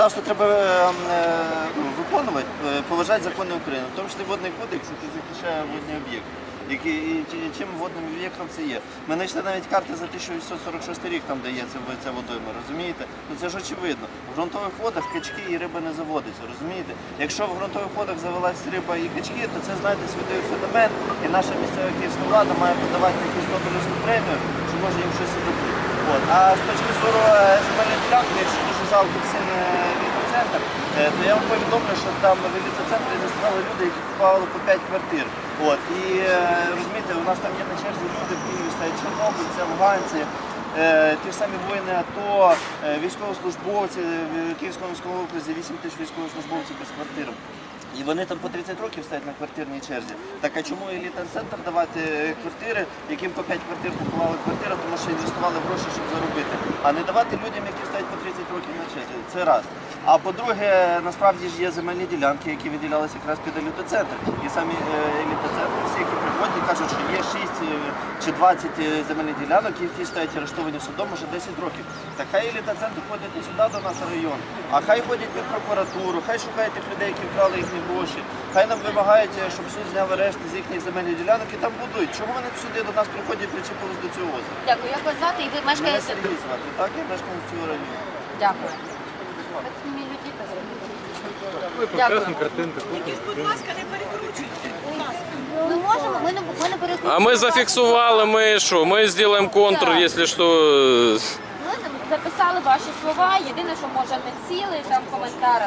законодавство треба е, е, ну, виконувати, е, поважати закони України, в тому числі водний кодекс, який захищає водні об'єкти. Які, і чи- чим водним об'єктом це є. Ми знайшли навіть карти за 1846 рік, там де є ця водойма, розумієте? Ну це ж очевидно. В ґрунтових водах качки і риба не заводиться, розумієте? Якщо в ґрунтових водах завелась риба і качки, то це, знаєте, світовий феномен, і наша місцева київська влада має подавати якусь Нобелівську премію, що може їм щось і. От. А з точки зору земельної ділянки, е, літоцентр, е, то я вам повідомлю, що там в літоцентрі заснували люди, які купували по 5 квартир. От. І е, розумієте, у нас там є на черзі люди в Києві стоять чорнобильці, це Луганці. ті ж самі воїни АТО, е, військовослужбовці в Київському військовому окрузі 8 тисяч військовослужбовців без квартир. І вони там по 30 років стоять на квартирній черзі. Так а чому елітен-центр давати е, квартири, яким по 5 квартир купували квартиру, тому що інвестували гроші, щоб заробити, а не давати людям, які стоять по 30 років на черзі. Це раз. А по-друге, насправді ж є земельні ділянки, які виділялися якраз під елітоцентр. І самі е, елітоцентри, всі, які приходять, кажуть, що є 6 е, чи 20 е, земельних ділянок, які стоять арештовані судом уже 10 років. Так хай елітоцентр ходять не сюди до нас в район, а хай ходять під прокуратуру, хай шукають тих людей, які вкрали їхні гроші. Хай нам вимагають, е, щоб суд зняв арешт з їхніх земельних ділянок і там будують. Чому вони сюди до нас приходять і причепились до цього озера? Дякую. Як вас звати? І ви Мене мешкаєте? Сергій звати, так, я мешканець цього району. Дякую. Ой, прекрасна картинка. Будь ласка, не перекручуйте. Будь ласка. Ми можемо, ми не, ми не перекручуємо. А ми зафіксували, ми що? Ми сделаем контур, Да. якщо что. Ми записали ваші слова. Єдине, що може не цілий там коментар,